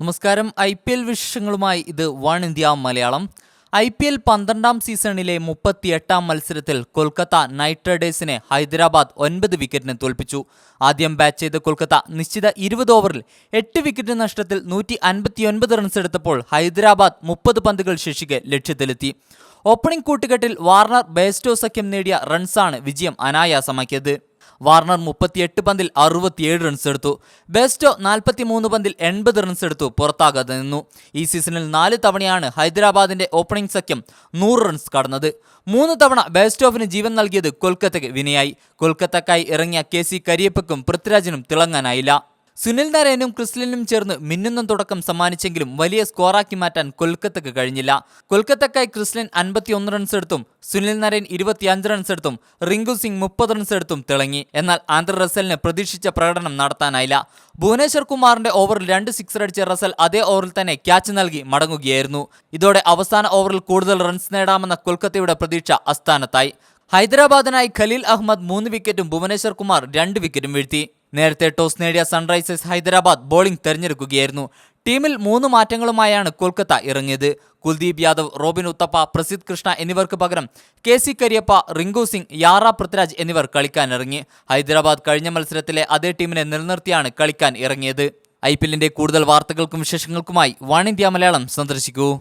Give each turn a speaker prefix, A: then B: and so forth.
A: നമസ്കാരം. I P L വിശേഷങ്ങളുമായി ഇത് One India Malayalam. I P L പന്ത്രണ്ടാം സീസണിലെ മുപ്പത്തിയെട്ടാം മത്സരത്തിൽ കൊൽക്കത്ത നൈറ്റ് റൈഡേഴ്സിനെ ഹൈദരാബാദ് ഒൻപത് വിക്കറ്റിന് തോൽപ്പിച്ചു. ആദ്യം ബാറ്റ് ചെയ്ത കൊൽക്കത്ത നിശ്ചിത ഇരുപത് ഓവറിൽ എട്ട് വിക്കറ്റ് നഷ്ടത്തിൽ നൂറ്റി അൻപത്തിയൊൻപത് റൺസ് എടുത്തപ്പോൾ ഹൈദരാബാദ് മുപ്പത് പന്തുകൾ ശേഷിക്കെ ലക്ഷ്യത്തിലെത്തി. ഓപ്പണിംഗ് കൂട്ടുകെട്ടിൽ വാർണർ ബേസ്റ്റോ സഖ്യം നേടിയ റൺസാണ് വിജയം അനായാസമാക്കിയത്. വാർണർ മുപ്പത്തിയെട്ട് പന്തിൽ അറുപത്തിയേഴ് റൺസ് എടുത്തു. ബെസ്റ്റോ നാൽപ്പത്തിമൂന്ന് പന്തിൽ എൺപത് റൺസ് എടുത്തു. പുറത്താകാതെ നിന്നു. ഈ സീസണിൽ നാല് തവണയാണ് ഹൈദരാബാദിന്റെ ഓപ്പണിംഗ് സഖ്യം നൂറ് റൺസ് കടന്നത്. മൂന്ന് തവണ ബെസ്റ്റോഫിന് ജീവൻ നൽകിയത് കൊൽക്കത്തയ്ക്ക് വിനയായി. കൊൽക്കത്തക്കായി ഇറങ്ങിയ കെ സി കരിയപ്പക്കും പൃഥ്വിരാജിനും തിളങ്ങാനായില്ല. സുനിൽ നരേനും ക്രിസ്ലിനും ചേർന്ന് മിന്നുന്ന തുടക്കം സമ്മാനിച്ചെങ്കിലും വലിയ സ്കോറാക്കി മാറ്റാൻ കൊൽക്കത്തക്ക് കഴിഞ്ഞില്ല. കൊൽക്കത്തക്കായി ക്രിസ്ലിൻ അൻപത്തിയൊന്ന് റൺസ് എടുത്തും സുനിൽ നരേൻ ഇരുപത്തിയഞ്ച് റൺസ് എടുത്തും റിങ്കു സിംഗ് മുപ്പത് റൺസ് എടുത്തും തിളങ്ങി. എന്നാൽ ആന്ധ്ര റസലിന് പ്രതീക്ഷിച്ച പ്രകടനം നടത്താനായില്ല. ഭുവനേശ്വർ കുമാറിന്റെ ഓവറിൽ രണ്ട് സിക്സർ അടിച്ച റസൽ അതേ ഓവറിൽ തന്നെ ക്യാച്ച് നൽകി മടങ്ങുകയായിരുന്നു. ഇതോടെ അവസാന ഓവറിൽ കൂടുതൽ റൺസ് നേടാമെന്ന കൊൽക്കത്തയുടെ പ്രതീക്ഷ അസ്ഥാനത്തായി ഹൈദരാബാദിനായി ഖലീൽ അഹമ്മദ് മൂന്ന് വിക്കറ്റും ഭുവനേശ്വർ കുമാർ രണ്ട് വിക്കറ്റും വീഴ്ത്തി. നേരത്തെ ടോസ് നേടിയ സൺറൈസേഴ്സ് ഹൈദരാബാദ് ബോളിംഗ് തെരഞ്ഞെടുക്കുകയായിരുന്നു. ടീമിൽ മൂന്ന് മാറ്റങ്ങളുമായാണ് കൊൽക്കത്ത ഇറങ്ങിയത്. കുൽദീപ് യാദവ് റോബിൻ ഉത്തപ്പ പ്രസിദ് കൃഷ്ണ എന്നിവർക്ക് പകരം കെ സി കരിയപ്പ റിങ്കു സിംഗ് യാറ പൃഥ്വിരാജ് എന്നിവർ കളിക്കാനിറങ്ങി. ഹൈദരാബാദ് കഴിഞ്ഞ മത്സരത്തിലെ അതേ ടീമിനെ നിലനിർത്തിയാണ് കളിക്കാൻ ഇറങ്ങിയത്. ഐ കൂടുതൽ വാർത്തകൾക്കും വിശേഷങ്ങൾക്കുമായി വൺ ഇന്ത്യ മലയാളം സന്ദർശിക്കൂ.